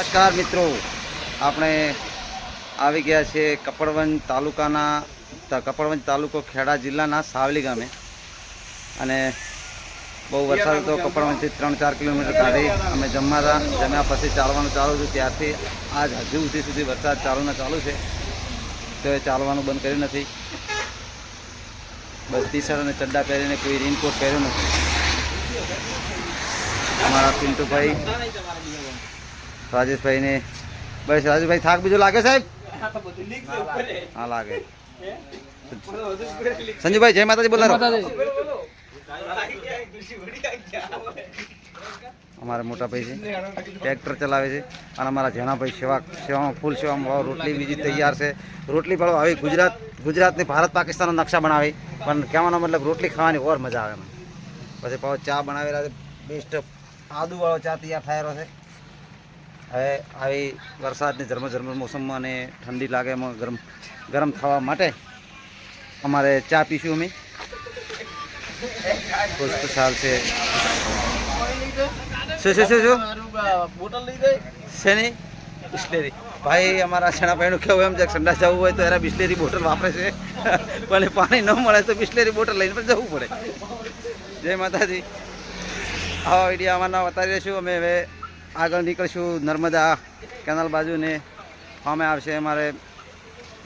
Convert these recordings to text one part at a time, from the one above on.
નમસ્કાર મિત્રો. આપણે આવી ગયા છીએ કપડવંજ તાલુકાના કપડવંજ તાલુકો ખેડા જિલ્લાના સાવલી ગામે. અને બહુ વરસાદ હતો, કપડવંજથી ત્રણ ચાર કિલોમીટર કાઢી અમે જમવા હતા જમ્યા પછી ચાલવાનું ચાલુ હતું. ત્યારથી આજ હજુ સુધી સુધી વરસાદ ચાલુ ને ચાલુ છે. તો એ ચાલવાનું બંધ કર્યું નથી. બસ ટી શર્ટ અને ચડ્ડા પહેરીને કોઈ રેનકોટ પહેર્યો નથી. અમારા પિન્ટુભાઈ રાજેશભાઈને. બસ, રાજેશભાઈ, થાક બીજો લાગે સાહેબ? હા, લાગે. સંજુભાઈ, જય માતાજી બોલા અમારા મોટા ભાઈ છે. ટ્રેક્ટર ચલાવે છે અને અમારા જેણાભાઈ સેવા, સેવામાં, ફૂલ સેવામાં રોટલી બીજી તૈયાર છે. રોટલી ભાવ આવી ગુજરાત, ગુજરાતની ભારત પાકિસ્તાનનો નકશા બનાવી. પણ કહેવાનો મતલબ રોટલી ખાવાની ઓર મજા આવે મને. પછી પાછો ચા બનાવેલા છે. બેસ્ટ આદુવાળો ચા તૈયાર થયેલો છે. હવે આવી વરસાદની ઝરમર મોસમમાં અને ઠંડી લાગે એમાં ગરમ ગરમ થવા માટે અમારે ચા પીશું અમે. ખુશખુશાલ છે. શું શું શું શું? શેની? બિસ્લેરી. ભાઈ, અમારા શેણાભાઈનું કેવું એમ છે કે સંડાસ જવું હોય તો એના બિસ્લેરી બોટલ વાપરે છે. પણ પાણી ન મળે તો બિસ્લેરી બોટલ લઈને પણ જવું પડે. જય માતાજી. આવા વીડિયો અમારના બતાવી રહીશું અમે હવે આગળ નીકળશું નર્મદા કેનાલ બાજુને. ફામે આવશે અમારે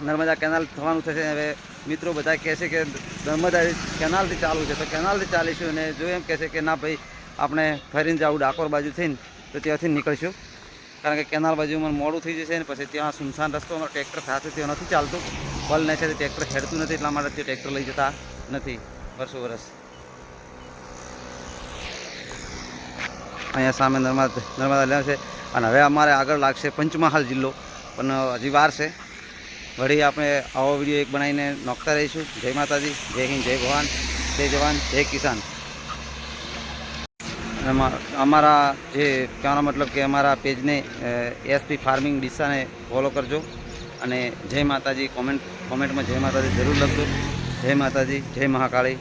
નર્મદા કેનાલ થવાનું થશે. હવે મિત્રો બધા કહે છે કે નર્મદા કેનાલથી ચાલુ છે. તો કેનાલથી ચાલીશું અને જો એમ કહે છે કે ના ભાઈ, આપણે ફરીને જવું ડાકોર બાજુ થઈને, તો ત્યાંથી નીકળશું. કારણ કે કેનાલ બાજુ મને મોડું થઈ જશે ને પછી ત્યાં સુનસાન રસ્તો ટ્રેક્ટર સાથે ત્યાં નથી ચાલતું. પલ ને છે ટ્રેક્ટર ખેડતું નથી, એટલા માટે તે ટ્રેક્ટર લઈ જતા નથી. વર્ષો વર્ષ. અહીંયા સામે નર્મદા નર્મદા ડેમ છે. અને હવે અમારે આગળ લાગશે પંચમહાલ જિલ્લો. પણ હજી વાર છે. વળી આપણે આવો વીડિયો એક બનાવીને નોખતા રહીશું. જય માતાજી. જય હિન્દ. જય ભગવાન. જય જવાન. જય કિસાન. અમારા જે કહેવાનો મતલબ કે અમારા પેજને એસપી ફાર્મિંગ ડીસાને ફોલો કરજો. અને જય માતાજી. કોમેન્ટ કોમેન્ટમાં જય માતાજી જરૂર લખજો. જય માતાજી. જય મહાકાળી.